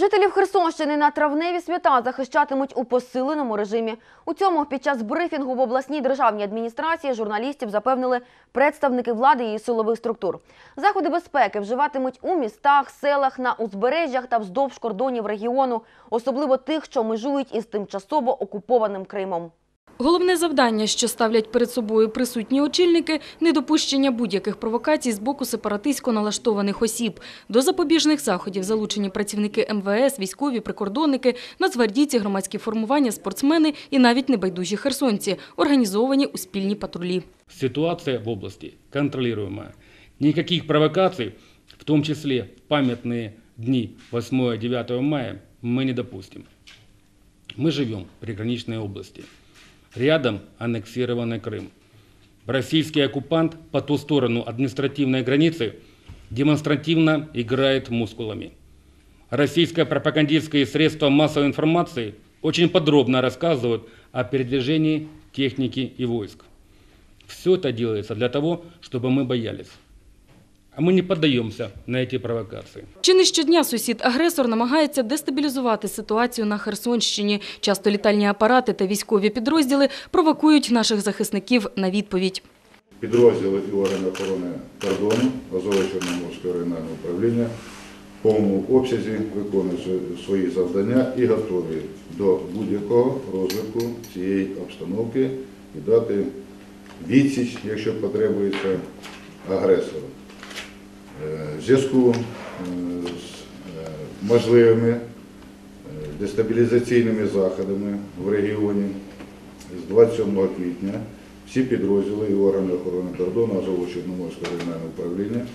Жителів Херсонщини на травневі свята захищатимуть у посиленому режимі. У цьому під час брифінгу в обласній державній адміністрації журналістів запевнили представники влади і силових структур. Заходи безпеки вживатимуть у містах, селах, на узбережжях та вздовж кордонів регіону, особливо тих, що межують із тимчасово окупованим Кримом. Головне завдання, що ставлять перед собою присутні очільники – недопущення будь-яких провокацій з боку сепаратистсько налаштованих осіб. До запобіжних заходів залучені працівники МВС, військові, прикордонники, нацгвардійці, громадські формування, спортсмени і навіть небайдужі херсонці, організовані у спільні патрулі. Ситуация в области контролируемая. Никаких провокаций, в том числе в памятные дни 8-9 мая, мы не допустим. Мы живем в приграничной области. Рядом аннексированный Крым. Российский оккупант по ту сторону административной границы демонстративно играет мускулами. Российское пропагандистское средство массовой информации очень подробно рассказывают о передвижении техники и войск. Все это делается для того, чтобы мы боялись. А мы не поддаемся на эти провокации. Чи не щодня сусід-агресор намагається дестабілізувати ситуацію на Херсонщині. Часто літальні апарати та військові підрозділи провокують наших захисників на відповідь. Підрозділи і органи охорони кордону Азово-Чорноморського регіонального управління в повному обсязі виконують свої завдання і готові до будь-якого розвитку цієї обстановки і дати відсіч, якщо потребується, агресору. В зв'язку з е, можливими е, дестабілізаційними заходами в регіоні з 27 квітня всі підрозділи і органи охорони кордону Азово-Чорноморського регіонального управління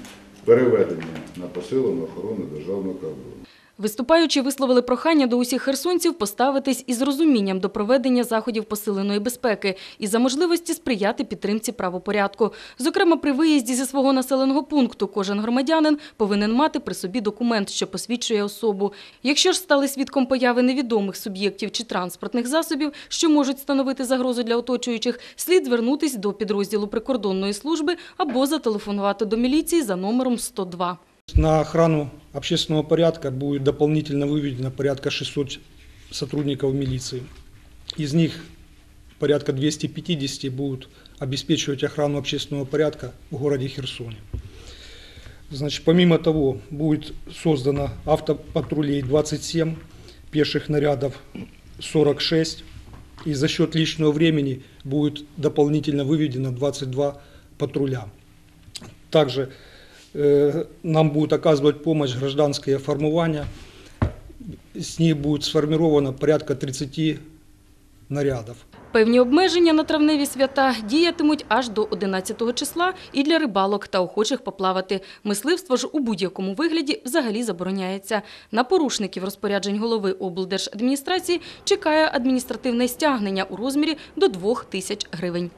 переведені на посилену охорону державного кордону. Виступаючи, висловили прохання до усіх херсонців поставитись із розумінням до проведення заходів посиленої безпеки і за можливості сприяти підтримці правопорядку. Зокрема, при виїзді зі свого населеного пункту кожен громадянин повинен мати при собі документ, що посвідчує особу. Якщо ж стали свідком появи невідомих суб'єктів чи транспортних засобів, що можуть становити загрозу для оточуючих, слід звернутись до підрозділу прикордонної служби або зателефонувати до міліції за номером 102. На охрану общественного порядка будет дополнительно выведено порядка 600 сотрудников милиции. Из них порядка 250 будут обеспечивать охрану общественного порядка в городе Херсоне. Значит, помимо того, будет создано автопатрулей 27, пеших нарядов 46, и за счет личного времени будет дополнительно выведено 22 патруля. Также нам будет оказывать помощь гражданское формирование. С них будет сформировано порядка 30 нарядов. Певні обмеження на травневі свята діятимуть аж до 11 числа і для рибалок та охочих поплавати. Мисливство ж у будь-якому вигляді взагалі забороняється. На порушників розпоряджень голови облдержадміністрації чекає адміністративне стягнення у розмірі до 2 тисяч гривень.